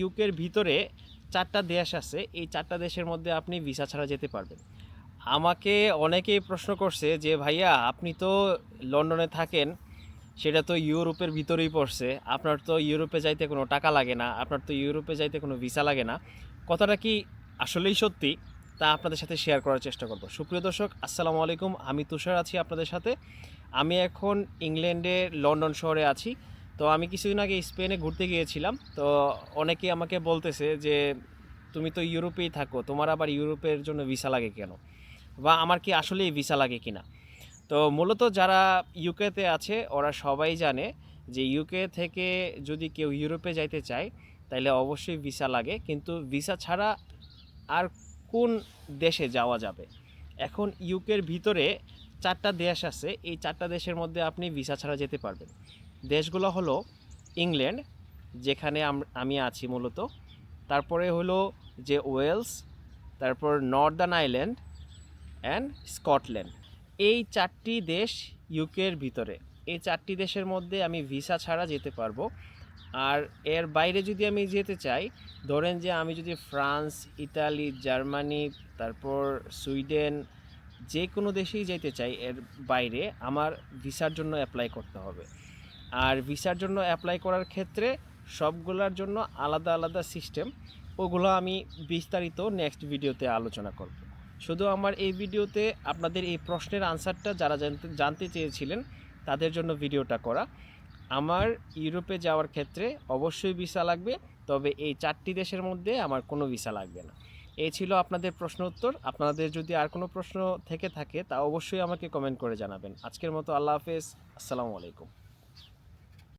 ইউকের ভিতরে চারটা দেশ আছে। এই চারটা দেশের মধ্যে আপনি ভিসা ছাড়া যেতে পারবেন। আমাকে অনেকেই প্রশ্ন করছে যে, ভাইয়া, আপনি তো লন্ডনে থাকেন, সেটা তো ইউরোপের ভিতরেই পড়ছে। আপনার তো ইউরোপে যাইতে কোনো টাকা লাগে না, আপনার তো ইউরোপে যাইতে কোনো ভিসা লাগে না। কথাটা কি আসলেই সত্যি? তা আপনাদের সাথে শেয়ার করার চেষ্টা করব। সুপ্রিয় দর্শক, আসসালামু আলাইকুম। আমি তুষার আছি আপনাদের সাথে। আমি এখন ইংল্যান্ডের লন্ডন শহরে আছি। তো আমি কিছুদিন আগে স্পেনে ঘুরতে গিয়েছিলাম, তো অনেকেই আমাকে বলতেছে যে, তুমি তো ইউরোপেই থাকো, তোমার আবার ইউরোপের জন্য ভিসা লাগে কেন? বা আমার কি আসলেই ভিসা লাগে কি না তো মূলত যারা ইউকেতে আছে, ওরা সবাই জানে যে ইউকে থেকে যদি কেউ ইউরোপে যাইতে চায় তাহলে অবশ্যই ভিসা লাগে। কিন্তু ভিসা ছাড়া আর কোন দেশে যাওয়া যাবে? এখন ইউকের ভিতরে চারটা দেশ আছে, এই চারটা দেশের মধ্যে আপনি ভিসা ছাড়া যেতে পারবেন। দেশগুলো হলো ইংল্যান্ড, যেখানে আমি আছি মূলত। তারপরে হলো যে ওয়েলস, তারপর নর্দার্ন আইল্যান্ড অ্যান্ড স্কটল্যান্ড। এই চারটি দেশ ইউকের ভিতরে। এই চারটি দেশের মধ্যে আমি ভিসা ছাড়া যেতে পারব। আর এর বাইরে যদি আমি যেতে চাই, ধরেন যে আমি যদি ফ্রান্স, ইতালি, জার্মানি, তারপর সুইডেন যে কোনো দেশেই যেতে চাই এর বাইরে, আমার ভিসার জন্য অ্যাপ্লাই করতে হবে। আর ভিসার জন্য অ্যাপ্লাই করার ক্ষেত্রে সবগুলোর জন্য আলাদা আলাদা সিস্টেম ওগুলো আমি বিস্তারিত নেক্সট ভিডিওতে আলোচনা করব। শুধু আমার এই ভিডিওতে আপনাদের এই প্রশ্নের আনসারটা যারা জানতে জানতে চেয়েছিলেন, তাদের জন্য ভিডিওটা করা। আমার ইউরোপে যাওয়ার ক্ষেত্রে অবশ্যই ভিসা লাগবে, তবে এই চারটি দেশের মধ্যে আমার কোনো ভিসা লাগবে না। এই ছিল আপনাদের প্রশ্ন উত্তর। আপনাদের যদি আর কোনো প্রশ্ন থেকে থাকে, তা অবশ্যই আমাকে কমেন্ট করে জানাবেন। আজকের মতো আল্লাহ হাফেজ। আসসালামু আলাইকুম।